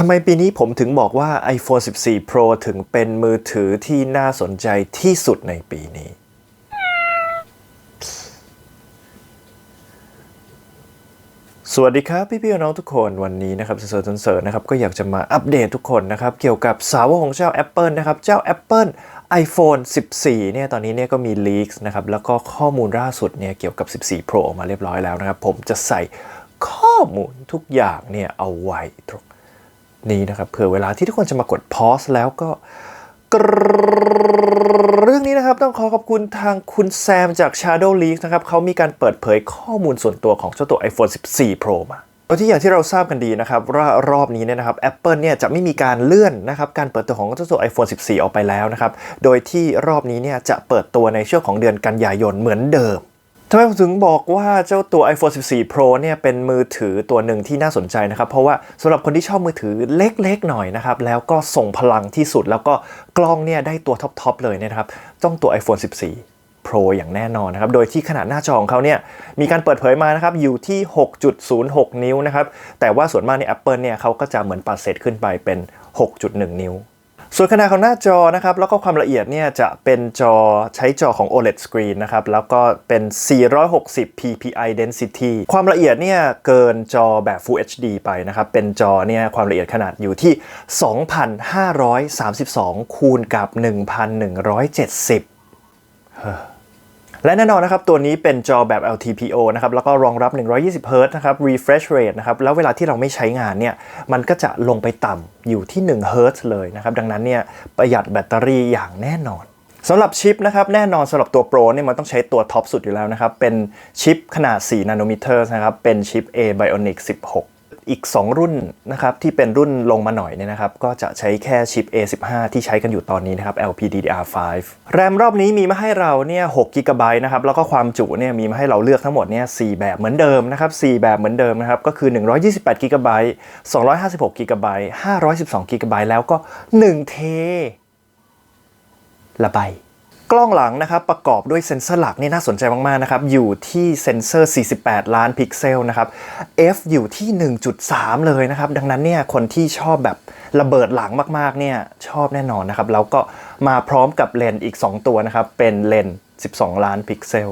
ทำไมปีนี้ผมถึงบอกว่า iPhone 14 Pro ถึงเป็นมือถือที่น่าสนใจที่สุดในปีนี้ สวัสดีครับ พี่พี่ๆน้องๆทุกคนวันนี้นะครับเซอร์เซอร์นะครับ ก็อยากจะมาอัปเดตทุกคนนะครับ เกี่ยวกับสาวของเจ้า Apple นะครับ เจ้า Apple iPhone 14 เนี่ย ตอนนี้เนี่ยก็มี l e a k นะครับ แล้วก็ข้อมูลล่าสุดเนี่ยเกี่ยวกับ 14 Pro ออกมาเรียบร้อยแล้วนะครับ ผมจะใส่ข้อมูลทุกอย่างเนี่ยเอาไว้ตรง นี้นะครับเผื่อเวลาที่ทุกคนจะมากด pause แล้วก็เรื่องนี้นะครับต้องขอขอบคุณทางคุณแซมจาก Shadow Leaks นะครับเขามีการเปิดเผยข้อมูลส่วนตัวของเจ้าตัว iPhone 14 Pro มาโดยที่อย่างที่เราทราบกันดีนะครับว่ารอบนี้เนี่ยนะครับ Apple เนี่ยจะไม่มีการเลื่อนนะครับการเปิดตัวของเจ้าตัว iPhone 14 ออกไปแล้วนะครับ โดยที่รอบนี้เนี่ยจะเปิดตัวในช่วงของเดือนกันยายนเหมือนเดิม ทำไมผมถึงบอกว่าเจ้าตัว iPhone 14 Pro เนี่ยเป็นมือถือตัวหนึ่งที่น่าสนใจนะครับ เพราะว่าสำหรับคนที่ชอบมือถือเล็กๆหน่อยนะครับ แล้วก็ส่งพลังที่สุดแล้วก็กล้องเนี่ยได้ตัวท็อปๆเลยเนยนะครับต้องตัว iPhone 14 Pro อย่างแน่นอนนะครับ โดยที่ขนาดหน้าจอของเขาเนี่ยมีการเปิดเผยมานะครับ อยู่ที่ 6.06 นิ้วนะครับ แต่ว่าส่วนมากใน Apple เนี่ยเขาก็จะเหมือนปัดเศษขึ้นไปเป็น 6.1 นิ้ว ส่วนขนาดของหน้าจอนะครับ แล้วก็ความละเอียดเนี่ยจะเป็นจอใช้จอของ OLED screen นะครับ แล้วก็เป็น 460 ppi density ความละเอียดเนี่ยเกินจอแบบ Full HD ไปนะครับ เป็นจอเนี่ยความละเอียดขนาดอยู่ที่ 2,532 คูณกับ 1,170 และแน่นอนนะครับ ตัวนี้เป็นจอแบบ LTPO นะครับ แล้วก็รองรับ 120 Hz นะครับ refresh rate นะครับ แล้วเวลาที่เราไม่ใช้งานเนี่ย มันก็จะลงไปต่ำอยู่ที่1 Hz เลยนะครับ ดังนั้นเนี่ยประหยัดแบตเตอรี่อย่างแน่นอนสำหรับชิปนะครับแน่นอนสำหรับตัว Pro เนี่ยมันต้องใช้ตัวท็อปสุดอยู่แล้วนะครับ เป็นชิปขนาด 4 นาโนมิเตอร์นะครับ เป็นชิป A Bionic 16 อีก 2 รุ่นนะครับที่เป็นรุ่นลงมาหน่อยเนี่ยนะครับก็จะใช้แค่ชิป A15 ที่ใช้กันอยู่ตอนนี้นะครับ LPDDR5 แรมรอบนี้มีมาให้เราเนี่ย6 g b นะครับแล้วก็ความจุเนี่ยมีมาให้เราเลือกทั้งหมดเนี่ย4แบบเหมือนเดิมนะครับ4แบบเหมือนเดิมนะครับก็คือ 128 g b 256 g b 512 g b แล้วก็1เทละใบ กล้องหลังนะครับประกอบด้วยเซ็นเซอร์หลักนี่น่าสนใจมากๆนะครับอยู่ที่เซ็นเซอร์ 48 ล้านพิกเซลนะครับ f อยู่ที่ 1.3 เลยนะครับ ดังนั้นเนี่ยคนที่ชอบแบบระเบิดหลังมากๆเนี่ยชอบแน่นอนนะครับ แล้วก็มาพร้อมกับเลนส์อีก 2 ตัวนะครับ เป็นเลนส์ 12 ล้านพิกเซล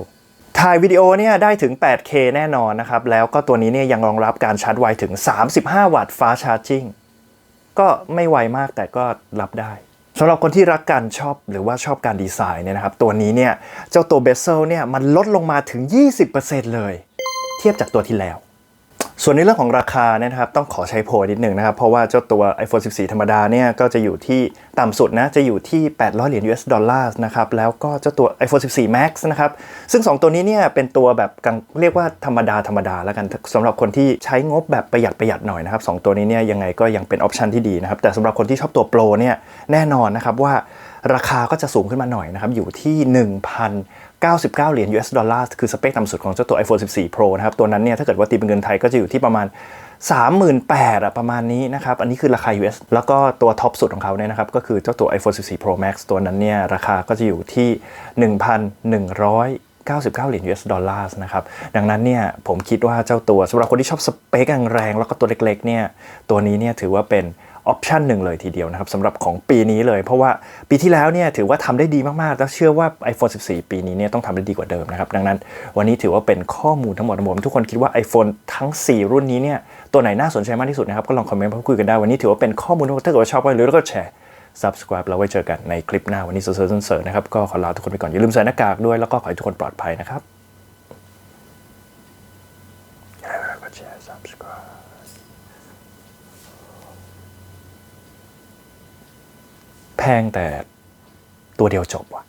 ถ่ายวิดีโอเนี่ยได้ถึง 8K แน่นอนนะครับ แล้วก็ตัวนี้เนี่ยยังรองรับการชาร์จไวถึง 35 วัตต์ฟ้าชาร์จิ่งก็ไม่ไวมากแต่ก็รับได้ สำหรับคนที่รักการชอบหรือว่าชอบการดีไซน์เนี่ยนะครับ ตัวนี้เนี่ย เจ้าตัวเบสเซลเนี่ย มันลดลงมาถึง 20%เลย เทียบจากตัวที่แล้ว ส่วนในเรื่องของราคาเนี่ยนะครับต้องขอใช้โพยนิดหนึ่งนะครับ เพราะว่าเจ้าตัว iPhone 14 ธรรมดาเนี่ยก็จะอยู่ที่ต่ำสุดนะ จะอยู่ที่ 800 เหรียญ US ดอลลาร์นะครับ แล้วก็เจ้าตัว iPhone 14 Max นะครับ ซึ่ง 2 ตัวนี้เนี่ยเป็นตัวแบบกลางเรียกว่าธรรมดาธรรมดาแล้วกันสำหรับคนที่ใช้งบแบบประหยัดประหยัดหน่อยนะครับสองตัวนี้เนี่ยยังไงก็ยังเป็นออปชันที่ดีนะครับ แต่สำหรับคนที่ชอบตัวโปรเนี่ยแน่นอนนะครับว่าราคาก็จะสูงขึ้นมาหน่อยนะครับอยู่ที่ 99 เหรียญ US ดอลลาร์คือสเปคต่ำสุดของเจ้าตัว iPhone 14 Pro นะครับ ตัวนั้นเนี่ยถ้าเกิดว่าตีเป็นเงินไทยก็จะอยู่ที่ประมาณ 38,000อะประมาณนี้นะครับ อันนี้คือราคา US แล้วก็ตัวท็อปสุดของเขาเนี่ยนะครับ ก็คือเจ้าตัว iPhone 14 Pro Max ตัวนั้นเนี่ยราคาก็จะอยู่ที่ 1,199 เหรียญ US ดอลลาร์นะครับ ดังนั้นเนี่ยผมคิดว่าเจ้าตัวสำหรับคนที่ชอบสเปคแรงๆแล้วก็ตัวเล็กๆเนี่ยตัวนี้เนี่ยถือว่าเป็น ออปชันหนึ่งเลยทีเดียวนะครับสำหรับของปีนี้เลย เพราะว่าปีที่แล้วเนี่ยถือว่าทำได้ดีมาก ๆ แล้วเชื่อว่า iPhone 14 ปีนี้เนี่ยต้องทำได้ดีกว่าเดิมนะครับ ดังนั้นวันนี้ถือว่าเป็นข้อมูลทั้งหมดผมทุกคนคิดว่า iPhone ทั้ง 4 รุ่นนี้เนี่ยตัวไหนน่าสนใจมากที่สุดนะครับก็ลองคอมเมนต์มาพูดคุยกันได้วันนี้ถือว่าเป็นข้อมูลทั้งหมดถ้าเกิดว่าชอบก็อย่าลืมแล้วก็แชร์ subscribe แล้วไว้เจอกันในคลิปหน้าวันนี้เซอร์เซอร์เซอร์นะครับก็ขอลาทุกคนไปก่อนอย่าลืมใส่หน้ากากด้วยแล้วก็ขอให้ทุกคนปลอดภัยนะครับอย่าลืมกดแชร์ subscribe แพงแต่ตัวเดียวจบว่ะ